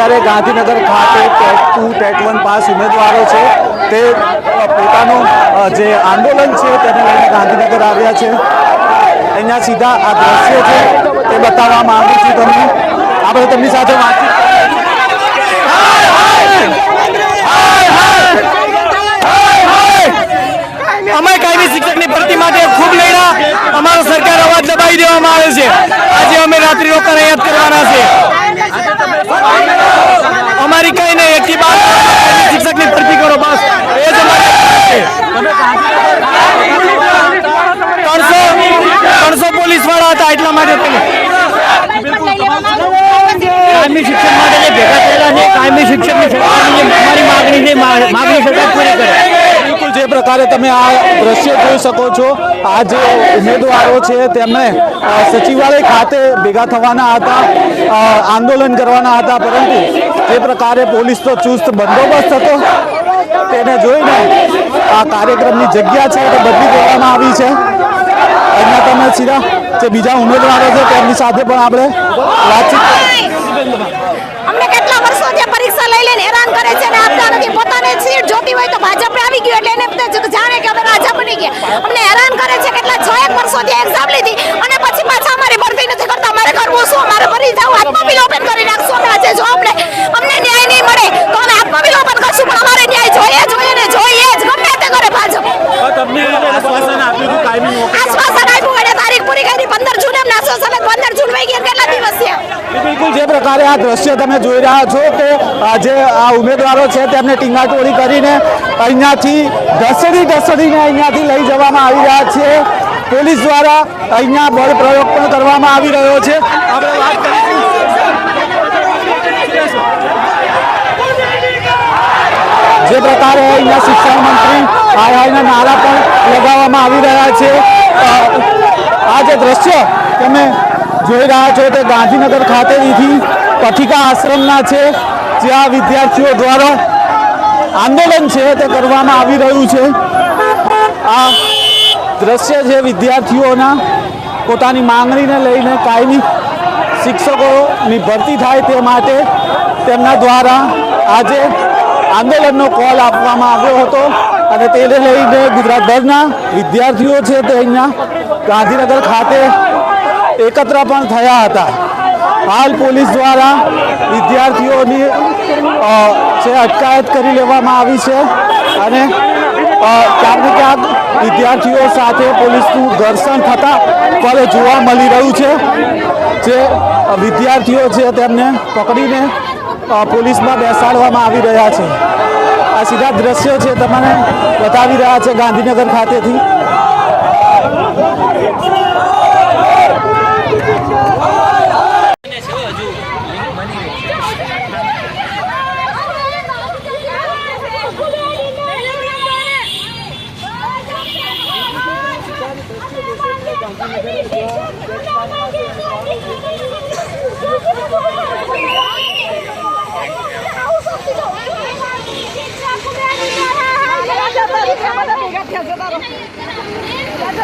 અત્યારે ગાંધીનગર ખાતે TAT two TAT one pass ઉમેદવારો છે તે પોતાનું જે આંદોલન છે તેને લઈને ગાંધીનગર આવ્યા છે અહીંયા સીધા આ દ્રશ્ય છે તે બતાવવા માંગુ છું તમને આપણે તેમની સાથે વાતચીત અમે કાયમી શિક્ષકની ભરતી માટે ખૂબ લડ્યા અમારો સરકાર અવાજ દબાવી દેવામાં આવે છે આજે અમે રાત્રિ રોકાણ યાદ કરવાના છે અમારી કઈ નહીં એટલી બાદ શિક્ષકની ભરતી કરો, બસ. એ જ ત્રણસો ત્રણસો પોલીસવાળા હતા એટલા માટે કાયમી શિક્ષણ માટે ભેગા થયેલા છે, કાયમી શિક્ષકની સરકારની અમારી માગણી છે માગણી સરકાર પૂરી કરે. જે પ્રકારે તમે આ દ્રશ્ય જોઈ શકો છો, આ જે ઉમેદવારો છે તેમણે સચિવાલય ખાતે ભેગા થવાના હતા આંદોલન કરવાના હતા, પરંતુ જે પ્રકારે પોલીસ તો ચુસ્ત બંદોબસ્ત હતો, તેને જોઈને આ કાર્યક્રમની જગ્યા છે તે બદલી દેવામાં આવી છે. અહીંયા તમે સીધા જે બીજા ઉમેદવારો છે તેમની સાથે પણ આપણે વાતચીત અમને કેટલા વર્ષોથી આ પરીક્ષા લઈ લઈને હેરાન કરે છે અને આપતા નથી પોતાને સીટ જોતી હોય તો ભાજપ આવી ગયું એટલે એને બધા જાણે કે અમે રાજા બની ગયા. અમને હેરાન કરે છે કેટલા છ એક વર્ષોથી એક્ઝામ લીધી અને પછી પાછા અમારી ભરતી નથી કરતા. અમારે કરવું શું? અમારે ભરી જવું આત્મવિલોપન કરી નાખશું અમે આજે જો અમને. અમને ન્યાય નહીં મળે તો અમે આત્મવિલોપન કરશું પણ અમારે ન્યાય જોઈએ જોઈએ ને જોઈએ જ. ગમે તે કરે ભાજપ. આશ્વાસન આપ્યું એટલે તારીખ પૂરી કરી. પંદર જૂને આશ્વાસન આપ્યું. બિલકુલ જે પ્રકારે આ દ્રશ્ય તમે જોઈ રહ્યા છો કે જે આ ઉમેદવારો છે તેમને ટીંગાટોળી કરીને અહીંયાથી ઢસડી ઢસડીને અહીંયાથી લઈ જવામાં આવી રહ્યા છે. પોલીસ દ્વારા અહીંયા બળ પ્રયોગ પણ કરવામાં આવી રહ્યો છે. જે પ્રકારે અહીંયા શિક્ષણ મંત્રી હાય હાયના નારા પણ લગાવવામાં આવી રહ્યા છે. આ જે દ્રશ્ય તમે જોઈ રહ્યા છો તે ગાંધીનગર ખાતેથી પથિકા આશ્રમના છે, જ્યાં વિદ્યાર્થીઓ દ્વારા આંદોલન છે તે કરવામાં આવી રહ્યું છે. આ દ્રશ્ય છે વિદ્યાર્થીઓના પોતાની માંગણીને લઈને કાયમી શિક્ષકોની ભરતી થાય તે માટે તેમના દ્વારા આજે આંદોલનનો કોલ આપવામાં આવ્યો હતો અને તેને લઈને ગુજરાતભરના વિદ્યાર્થીઓ છે તે અહીંયા ગાંધીનગર ખાતે એકત્ર પણ થયા હતા. હાલ પોલીસ દ્વારા વિદ્યાર્થીઓની જે અટકાયત કરી લેવામાં આવી છે અને ક્યાંક ને ક્યાંક વિદ્યાર્થીઓ સાથે પોલીસનું ઘર્ષણ થતા પણ જોવા મળી રહ્યું છે. જે વિદ્યાર્થીઓ છે તેમને પકડીને પોલીસમાં બેસાડવામાં આવી રહ્યા છે. આ સીધા દ્રશ્યો છે તમને બતાવી રહ્યા છે ગાંધીનગર ખાતેથી.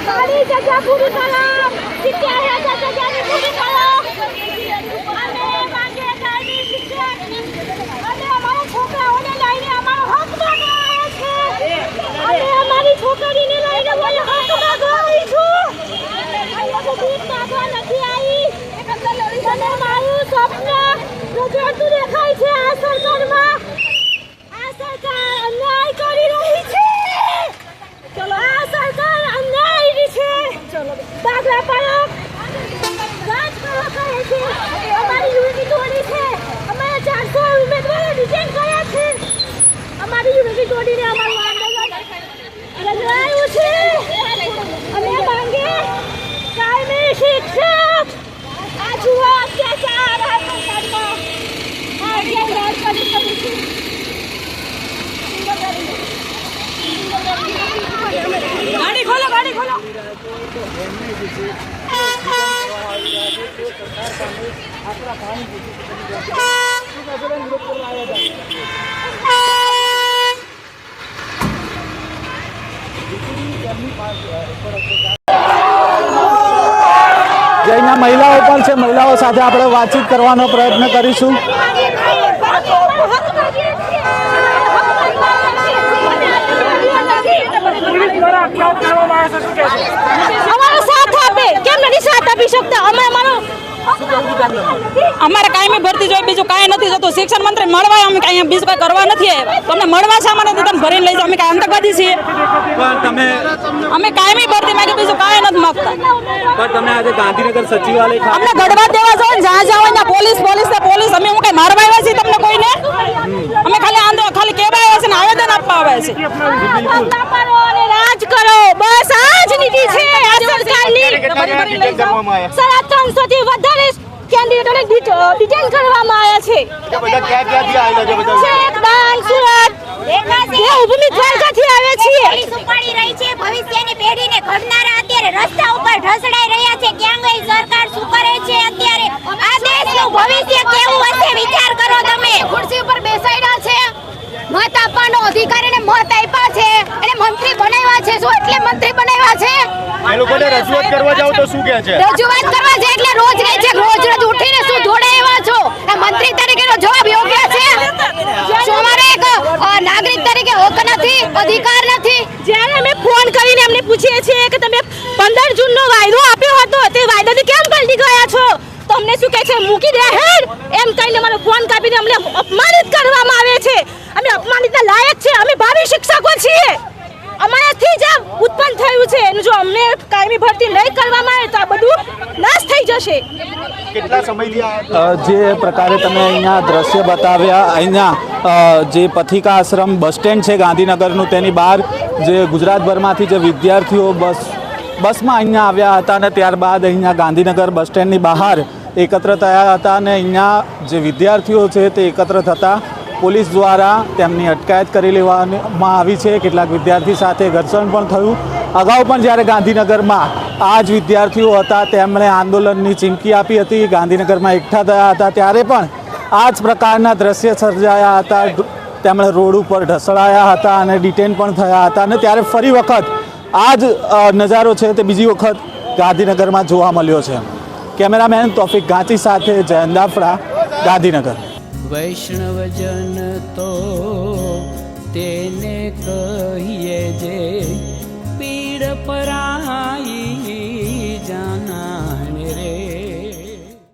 મારી જગ્યા પૂરી કરો સિત્તેર હજાર જગ્યાની પૂરી કરો અમે માંગે કાયમી શિક્ષણ અને અમારા છોકરાઓને લઈને અમારો હક માંગવા છે અમે અમારી છોકરીને લઈને બોલે હક માંગવા આવીશું અહીંયા તો ભીખ માંગવા નથી આવી અને મારું સ્વપ્ન રજવાડતું દેખાય છે આ સરકારમાં આ સરકાર અન્યાય કરી રહી છે ચલો આ સરકાર અન્યાયી છે અમારી યુનિટી તોડી છે. અમારા ચારસો ઉમેદવારો રિજેક્ટ કર્યા છે. અમારી યુનિટી તોડીને અમારું આંદોલન રજવાયું છે. અમે માંગે કાયમી શિક્ષક. આ જુઓ અત્યાચાર ગાડી ખોલો ગાડી ખોલો. જે અહીંયા મહિલાઓ પણ છે. મહિલાઓ સાથે આપણે વાતચીત કરવાનો પ્રયત્ન કરીશું માગે નહીં પાસે શું કહેશો અમારો સાથ આપે કેમ આપી શકતા? અમે અમારો અમારે કાયમી ભરતી જોઈએ બીજું કાંઈ નથી જતું. શિક્ષણ મંત્રી મળવા અમે કાંઈ બીજું કાંઈ કરવા નથી આવ્યા. તમને મળવા શા માટે તમે ભરીને લઈ જાઓ. અમે કાંઈ આતંકવાદી છીએ. અમે કાયમી ભરતી માંગે બીજું કાંઈ નથી માગતા. પણ તમે આજે ગાંધીનગર સચિવાલય અમને ગડવા દેવા જાઓ ને જ્યાં જાઓ ત્યાં પોલીસ પોલીસ ને પોલીસ. અમે હું કાંઈ મારવા આવ્યા છીએ તમને કોઈને? અમે ખાલી આંધો ખાલી કેવા આવ્યા છે ને આવેદન આપવા આવ્યા છે રાજ કરો. બસ આ જ નીતિ છે. આ ત્રણસો થી વધારે કેન્ડિડેટોને ડિટેન કરવામાં આવ્યા છે. છેક ડાંગ સુરત. દેવભૂમિ દ્વારકાથી આવ્યા છીએ. પોલીસ રહી છે. ભવિષ્યની પેઢીને ઘડનારા અત્યારે રસ્તા ઉપર ઢસડાઈ રહ્યા છે. ક્યાં ગઈ સરકાર શું કરે છે અત્યારે? આ દેશનું ભવિષ્ય કેવું હશે? વિચાર કરો તમે. ખુરશી ઉપર બેસાડ્યા છે. મત આપવાનો અધિકાર મત આપ્યા છે. અને મંત્રી બનાવ્યા છે. શું એટલે મંત્રી બનાવ્યા છે એ લોકોને રજૂઆત કરવા જાવ તો શું કહે છે? રજૂઆત કરવા જાય એટલે રોજ રહે છે રોજ રોજ ઉઠીને શું ધોડે એવા છો? આ મંત્રી તરીકેનો જવાબ યોગ્ય છે? શું અમારે એક નાગરિક તરીકે હક નથી અધિકાર નથી. જ્યારે અમે ફોન કરીને એમને પૂછીએ છીએ કે તમે પંદર જૂનનો વાયદો આપ્યો હતો તે વાયદાને કેમ પલટી ગયા છો? તો અમને શું કહે છે? મૂકી દે હેડ! એમ કહીને મારો ફોન કાપીને અમને અપમાનિત કરવામાં આવે છે. અમે અપમાનિતના લાયક છે અમે ભાવિ શિક્ષકો છીએ. અમારાથી જ ઉત્પન્ન થયું છે. એનું જો અમને કાયમી ભરતી નહીં કરવામાં આવે તો આ બધું નાશ થઈ જશે. કેટલા સમયથી જે પ્રકારે તમે અહીંયા દ્રશ્ય બતાવ્યા અહીંયા જે પથિકા આશ્રમ બસ સ્ટેન્ડ છે ગાંધીનગરનું તેની બહાર જે ગુજરાતભરમાંથી જે વિદ્યાર્થીઓ બસ બસમાં અહીંયા આવ્યા હતા અને ત્યારબાદ અહીંયા ગાંધીનગર બસ સ્ટેન્ડની બહાર એકત્ર થયા હતા અને અહીંયા જે વિદ્યાર્થીઓ છે તે એકત્ર થતાં પોલીસ દ્વારા તેમની અટકાયત કરી લેવામાં આવી છે. કેટલાક વિદ્યાર્થી સાથે ઘર્ષણ પણ થયું. અગાઉ પણ જ્યારે ગાંધીનગરમાં આ જ વિદ્યાર્થીઓ હતા, તેમણે આંદોલનની ચીમકી આપી હતી. ગાંધીનગરમાં એકઠા થયા હતા ત્યારે પણ આ જ પ્રકારના દ્રશ્ય સર્જાયા હતા. તેમણે રોડ ઉપર ઢસડાયા હતા અને ડિટેન પણ થયા હતા અને ત્યારે ફરી વખત આ જ નજારો છે તે બીજી વખત ગાંધીનગરમાં જોવા મળ્યો છે. કેમેરામેન તોફિક ગાંચી સાથે જયંત દાફડા, ગાંધીનગર. વૈષ્ણવજન તો તેને કહીએ જે પીડ પરા